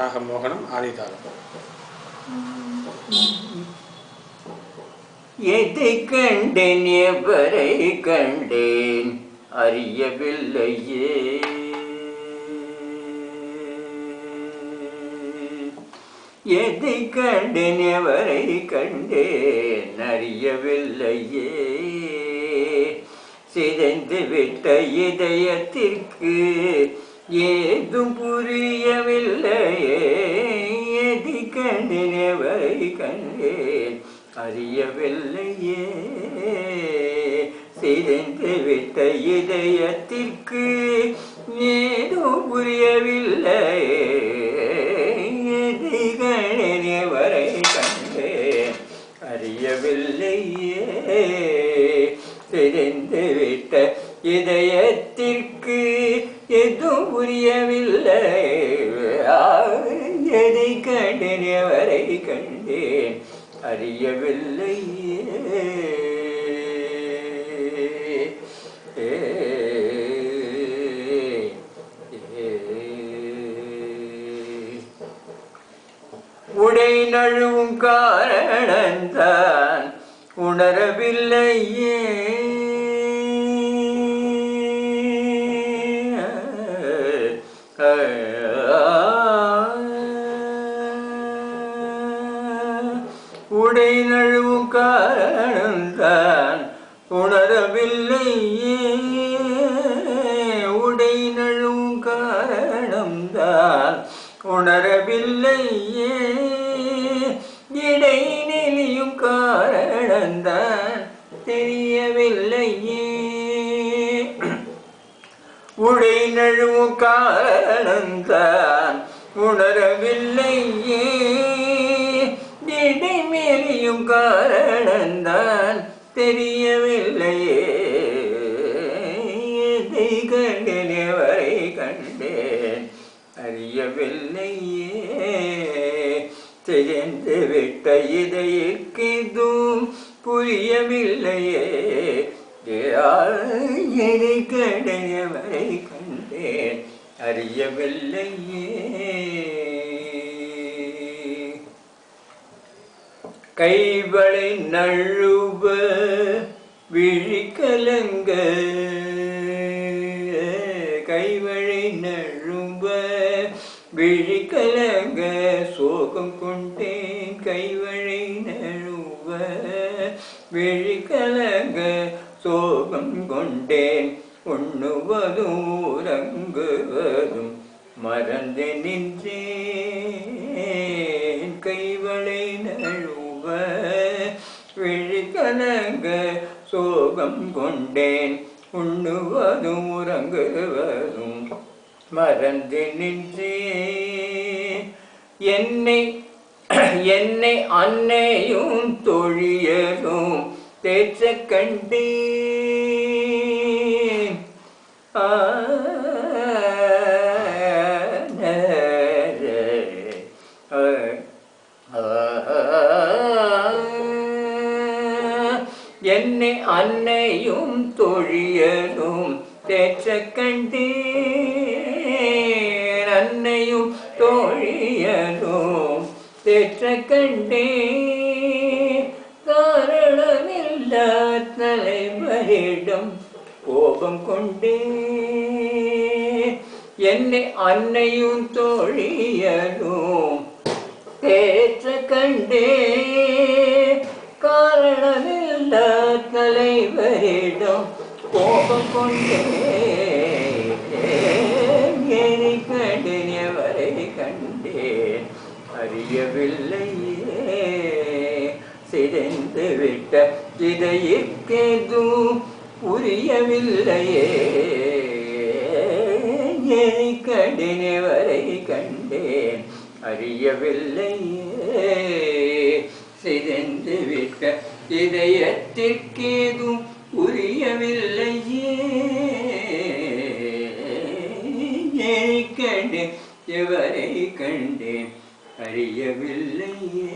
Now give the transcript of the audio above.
ராக மோகனம் ஆதிதாளம் எதை கண்டேன் எவரை கண்டேன் அறியவில்லையே. எதை கண்டேன் எவரை கண்டேன் அறியவில்லையே. சிதைந்து விட்ட இதயத்திற்கு ஏதும் புரிய அறியவில்லையே. சிதைந்து விட்ட இதயத்திற்கு ஏதோ புரியவில்லை. எதை கண்டேன்? அறியவில்லையே. தெரிந்து விட்ட இதயத்திற்கு எதுவும் புரியவில்லை. எதை கண்டேன் எவரை கண்டேன்? அறியவில்லை. உடை நழுவும் காரணந்தான் உணரவில்லையே. உடை நழுவும் காரணந்தான் உணரவில்லை. உடை நழுவும் காரணம்தான் உணரவில்லையே இடைநிலையும் காரணந்தான் தெரியவில்லையே உடை நழுவும் காரணந்தான் உணரவில்லையே இடைமேலியும் காரணந்தான் தெரியவில்லையே. எதை கண்டேன் எவரை கண்டேன்? அறியவில்லையே. தெரிந்து விட்ட இதயக்கெதும் புரியவில்லையே. எதை கண்டேன் எவரை கண்டேன்? அறியவில்லையே. கைவளை நழுவ விழிக்கலங்க. கைவழி நழுவ விழிக்கலங்க. சோகம் கொண்டேன் கைவழி நழுவ விழிக்கலங்க. சோகம் கொண்டேன் உண்ணுவதும் உறங்குவதும் மறந்து நின்றேன். கைவளை நழுவ விழிக்கலங்க சோகம் கொண்டேன். உண்ணுவதும் உறங்குவதும் மறந்து நின்றேன். என்னை என்னை அன்னையும் தொழியலும் தேற்ற கண்டேன். ஆ, அன்னையும் தொழியலும் தேற்ற கண்டேன். அன்னையும் தொழியலும் தேற்ற கண்டேன். காரணமில்லா தலைவரிடம் கோபம் கொண்டே என்னை அன்னையும் தோழியலும் தேற்ற கண்டே காரணமில்லா தலைவரிடம் கோபம் கொண்டே கண்டினவரை கண்டேன்? அறியவில்லையே. சிதைந்து விட்ட இதயக்கெதும் புரியவில்லையே. என்னை கண்டினவரை கண்டேன். அறியவில்லையே. சிதைந்து விட்ட இதயத்திற்கேதும் புரியவில்லையே. கண்டேன் எவரை கண்டேன் அறியவில்லையே.